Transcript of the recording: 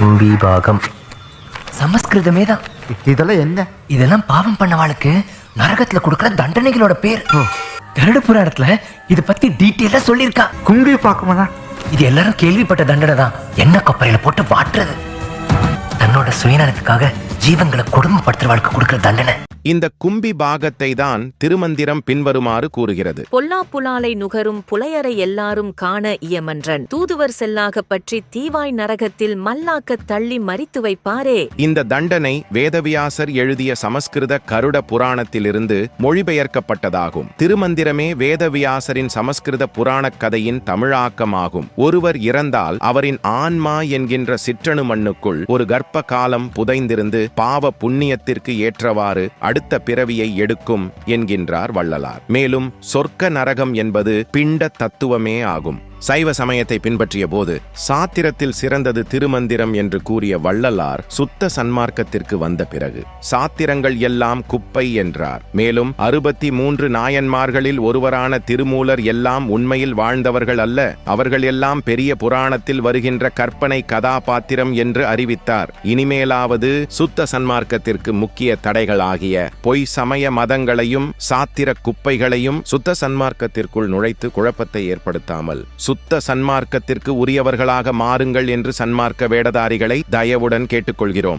கும்பிபாகம் சமஸ்கிருதமே தான் இதெல்லாம் என்ன? இதெல்லாம் பாவம் பண்ணவாளுக்கு நரகத்துல கொடுக்கிற தண்டனைகளோட பேர். கருட புராணத்துல இத பத்தி டீட்டெயிலா சொல்லியிருக்கா. கும்பி பார்க்குமா இது எல்லாரும் கேள்விப்பட்ட தண்டனை தான். எண்ணெய் கொப்பரையில போட்டு வாட்டுறது? தன்னோட சுயநலத்துக்காக ஜீவன்களை கொடுமைப்படுத்துறவாளுக்கு கொடுக்கிற தண்டனை. இந்த கும்பி பாகத்தை தான் திருமந்திரம் பின்வருமாறு கூறுகிறது. பொல்லா புலாலை நுகரும் புலையரை எல்லாரும் காண இயமன்றன். தூதுவர் செல்லாக பற்றி தீவாய் நரகத்தில் மல்லாக்கத் தள்ளி மறித்து வைப்பாரே. இந்த தண்டனை வேதவியாசர் எழுதிய சமஸ்கிருத கருட புராணத்திலிருந்து மொழிபெயர்க்கப்பட்டதாகும். திருமந்திரமே வேதவியாசரின் சமஸ்கிருத புராணக் கதையின் தமிழாக்கமாகும். ஒருவர் இறந்தால் அவரின் ஆன்மா என்கின்ற சிற்றணு மண்ணுக்குள் ஒரு கர்ப்ப காலம் புதைந்திருந்து பாவ புண்ணியத்திற்கு ஏற்றவாறு அடுத்த பிறவியை எடுக்கும் என்கின்றார் வள்ளலார். மேலும் சொர்க்க நரகம் என்பது பிண்ட தத்துவமே ஆகும். சைவ சமயத்தை பின்பற்றிய போது சாத்திரத்தில் சிறந்தது திருமந்திரம் என்று கூறிய வள்ளலார் சுத்த சன்மார்க்கத்திற்கு வந்த பிறகு சாத்திரங்கள் எல்லாம் குப்பை என்றார். மேலும் அறுபத்தி மூன்று நாயன்மார்களில் ஒருவரான திருமூலர் எல்லாம் உண்மையில் வாழ்ந்தவர்கள் அல்ல அவர்கள் எல்லாம் பெரிய புராணத்தில் வருகின்ற கற்பனை கதாபாத்திரம் என்று அறிவித்தார். இனிமேலாவது சுத்த சன்மார்க்கத்திற்கு முக்கிய தடைகளாகிய பொய் சமய மதங்களையும் சாத்திர குப்பைகளையும் சுத்த சன்மார்க்கத்திற்குள் நுழைத்து குழப்பத்தை ஏற்படுத்தாமல் சுத்த சன்மார்க்கத்திற்கு உரியவர்களாக மாறுங்கள் என்று சன்மார்க்க வேடதாரிகளை தயவுடன் கேட்டுக்கொள்கிறோம்.